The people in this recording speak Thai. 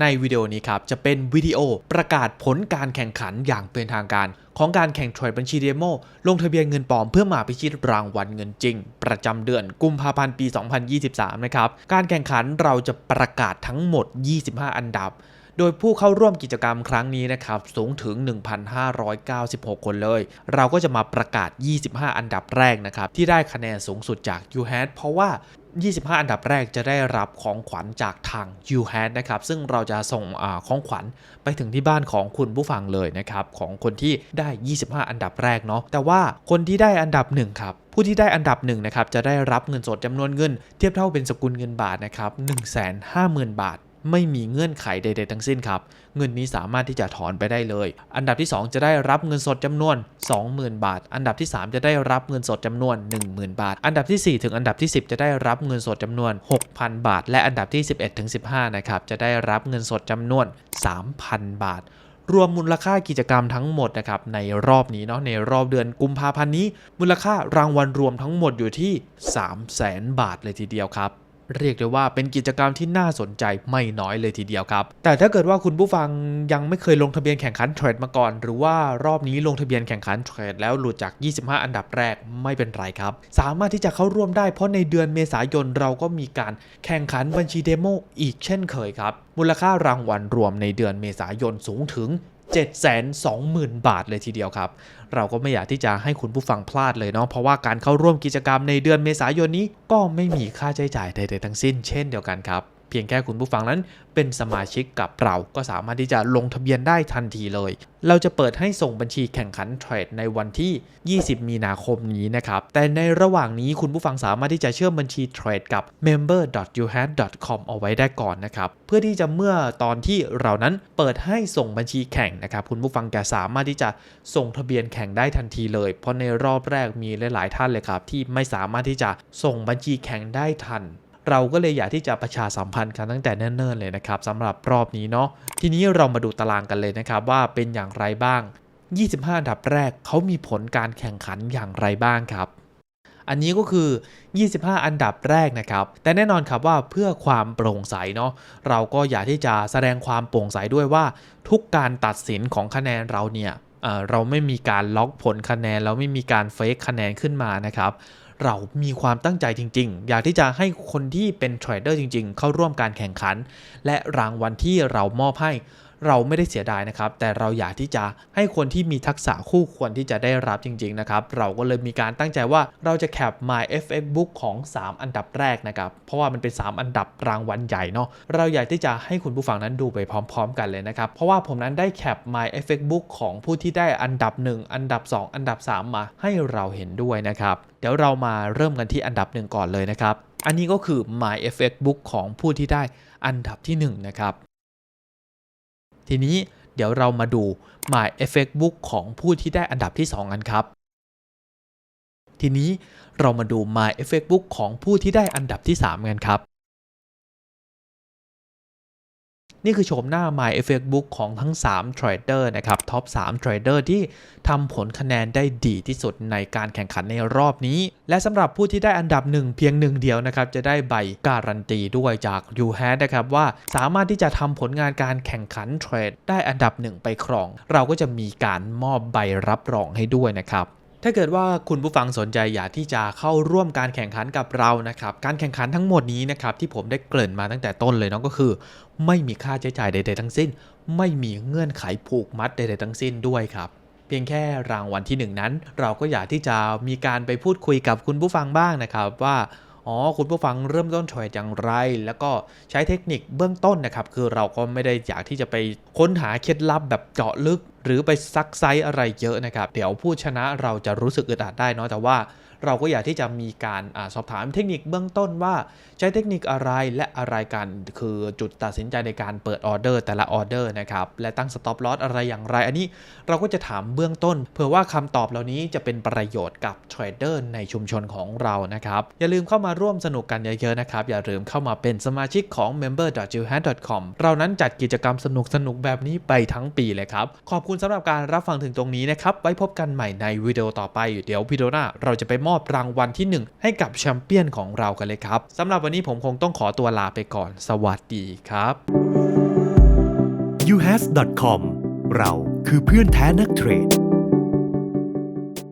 ในวิดีโอนี้ครับ จะเป็นวิดีโอประกาศผลการแข่งขันอย่างเป็นทางการ ของการแข่งเทรดบัญชีเดโมลงทะเบียนเงินปลอมเพื่อมาพิชิตรางวัลเงินจริง ประจำเดือนกุมภาพันธ์ปี 2023 นะครับ การแข่งขันเราจะประกาศทั้งหมด 25 อันดับ โดยผู้เข้าร่วมกิจกรรมครั้งนี้นะครับสูงถึง 1,596 คนเลย เราก็จะมาประกาศ 25 อันดับแรกนะครับที่ได้คะแนนสูงสุดจาก u h a d เพราะว่า 25 อันดับแรกจะได้รับของขวัญจากทาง u h a d นะครับซึ่งเราจะส่งอของขวัญไปถึงที่บ้านของคุณผู้ฟังเลยนะครับของคนที่ได้ 25 อันดับแรกเนาะแต่ว่าคนที่ได้อันดับหนึ่งครับผู้ที่ได้อันดับหนึ่งนะครับจะได้รับเงินสดจำนวนเงิน เทียบเท่าเป็นสกุลเงินบาทนะครับ150,000 บาท ไม่มีเงื่อนไขใด ๆ ทั้งสิ้นครับ เงินนี้สามารถที่จะถอนไปได้เลย อันดับที่ 2 จะได้รับเงินสดจำนวน 20,000 บาท อันดับที่ 3 จะได้รับเงินสดจำนวน 10,000 บาท อันดับที่ 4 ถึงอันดับที่ 10 จะได้รับเงินสดจำนวน 6,000 บาท และอันดับที่ 11 ถึง 15 นะครับ จะได้รับเงินสดจำนวน 3,000 บาทรวมมูลค่ากิจกรรมทั้งหมดนะครับในรอบนี้เนาะในรอบเดือนกุมภาพันธ์นี้ มูลค่ารางวัลรวมทั้งหมดอยู่ที่ 300,000 บาทเลยทีเดียวครับ เรียกได้ว่าเป็นกิจกรรมที่น่าสนใจไม่น้อยเลยทีเดียวครับ แต่ถ้าเกิดว่าคุณผู้ฟังยังไม่เคยลงทะเบียนแข่งขันเทรดมาก่อน หรือว่ารอบนี้ลงทะเบียนแข่งขันเทรดแล้วหลุดจาก 25 อันดับแรกไม่เป็นไรครับ สามารถที่จะเข้าร่วมได้เพราะในเดือนเมษายนเราก็มีการแข่งขันบัญชีเดโมอีกเช่นเคยครับ มูลค่ารางวัลรวมในเดือนเมษายนสูงถึง 720,000 บาทเลยทีเดียวครับ เราก็ไม่อยากที่จะให้คุณผู้ฟังพลาดเลยเนาะเพราะว่าการเข้าร่วมกิจกรรมในเดือนเมษายนนี้ก็ไม่มีค่าใช้จ่ายใดๆทั้งสิ้น เช่นเดียวกันครับ เพียงแค่คุณผู้ฟังนั้น เป็นสมาชิกกับเราก็สามารถที่จะลงทะเบียนได้ทันทีเลย เราจะเปิดให้ส่งบัญชีแข่งขันเทรดในวันที่ 20 มีนาคมนี้นะครับ แต่ในระหว่างนี้คุณผู้ฟังสามารถที่จะเชื่อมบัญชีเทรดกับ member.uhad.com เอาไว้ได้ก่อนนะครับ เพื่อที่จะเมื่อตอนที่เรานั้นเปิดให้ส่งบัญชีแข่งนะครับ คุณผู้ฟังจะสามารถที่จะส่งทะเบียนแข่งได้ทันทีเลย เพราะในรอบแรกมีหลาย ๆ ท่านเลยครับที่ไม่สามารถที่จะส่งบัญชีแข่งได้ทัน เราก็เลยอยากที่จะประชาสัมพันธ์กันตั้งแต่เนิ่นๆเลยนะครับสำหรับรอบนี้เนาะทีนี้เรามาดูตารางกันเลยนะครับว่าเป็นอย่างไรบ้าง 25 อันดับแรกเขามีผลการแข่งขันอย่างไรบ้างครับ อันนี้ก็คือ 25 อันดับแรกนะครับ แต่แน่นอนครับว่าเพื่อความโปร่งใสเนาะเราก็อยากที่จะแสดงความโปร่งใสด้วยว่า ทุกการตัดสินของคะแนนเราเนี่ยเอ่อเราไม่มีการล็อกผลคะแนน เราไม่มีการเฟกคะแนนขึ้นมานะครับ เรามีความตั้งใจจริง ๆ อยากที่จะให้คนที่เป็นเทรดเดอร์จริง ๆ เข้าร่วมการแข่งขัน และรางวัลที่เรามอบให้ เราไม่ได้เสียดายนะครับ แต่เราอยากที่จะให้คนที่มีทักษะคู่ควรที่จะได้รับจริง ๆ นะครับ เราก็เลยมีการตั้งใจว่าเราจะแคป My FX Book ของ 3 อันดับแรกนะครับ เพราะว่ามันเป็น 3 อันดับรางวัลใหญ่เนาะเราอยากที่จะให้คุณผู้ฟังนั้นดูไปพร้อม ๆ กันเลยนะครับ เพราะว่าผมนั้นได้แคป My FX Book ของผู้ที่ได้อันดับ 1 อันดับ 2 อันดับ 3 มาให้เราเห็นด้วยนะครับเดี๋ยวเรามาเริ่มกันที่อันดับหนึ่งก่อนเลยนะครับอันนี้ก็คือ My FX Book ของผู้ที่ได้อันดับที่1นะครับ ทีนี้เดี๋ยวเรามาดู My Effect Book ของผู้ที่ได้อันดับที่ 2 กันครับ ทีนี้เรามาดู My Effect Book ของผู้ที่ได้อันดับที่ 3 กันครับ นี่คือโฉมหน้า My Effect Book ของทั้ง 3 Trader นะครับท็อป3 Trader ที่ทำผลคะแนนได้ดีที่สุดในการแข่งขันในรอบนี้ และสำหรับผู้ที่ได้อันดับหนึ่งเพียงหนึ่งเดียวนะครับจะได้ใบการันตีด้วยจาก u h a d นะครับว่าสามารถที่จะทำผลงานการแข่งขันเทรดได้อันดับหนึ่งไปครอง เราก็จะมีการมอบใบรับรองให้ด้วยนะครับ ถ้าเกิดว่าคุณผู้ฟังสนใจอยากที่จะเข้าร่วมการแข่งขันกับเรานะครับ การแข่งขันทั้งหมดนี้นะครับที่ผมได้เกริ่นมาตั้งแต่ต้นเลยเนาะก็คือ ไม่มีค่าใช้จ่ายใด ๆ ทั้งสิ้น ไม่มีเงื่อนไขผูกมัดใด ๆ ทั้งสิ้นด้วยครับเพียงแค่รางวัลที่หนึ่งนั้น เราก็อยากที่จะมีการไปพูดคุยกับคุณผู้ฟังบ้างนะครับว่าอ๋อคุณผู้ฟังเริ่มต้นเทรดอย่างไร แล้วก็ใช้เทคนิคเบื้องต้นนะครับ คือเราก็ไม่ได้อยากที่จะไปค้นหาเคล็ดลับแบบเจาะลึก หรือไปซักไซส์อะไรเยอะนะครับ เดี๋ยวผู้ชนะเราจะรู้สึกอึดอัดได้เนาะแต่ว่าเราก็อยากที่จะมีการอสอบถามเทคนิคเบื้องต้นว่าใช้เทคนิคอะไรและอะไรกัน คือจุดตัดสินใจในการเปิดออเดอร์แต่ละออเดอร์นะครับและตั้งสต็อปลอสอะไรอย่างไร อันนี้เราก็จะถามเบื้องต้น เผื่อว่าคำตอบเหล่านี้จะเป็นประโยชน์กับเทรดเดอร์ในชุมชนของเรานะครับ อย่าลืมเข้ามาร่วมสนุกกันเยอะๆนะครับ อย่าลืมเข้ามาเป็นสมาชิกของ member.jillhat.com เรานั้นจัดกิจกรรมสนุกๆแบบนี้ไปทั้งปีเลยครับขอบคุณสำหรับการรับฟังถึงตรงนี้นะครับ ไว้พบกันใหม่ในวิดีโอต่อไป เดี๋ยววิดีโอหน้าเราจะไปมอบรางวัลที่ 1 ให้กับแชมเปี้ยนของเรากันเลยครับสำหรับวันนี้ผมคงต้องขอตัวลาไปก่อน สวัสดีครับ u h a s c o m เราคือเพื่อนแท้นักเทรด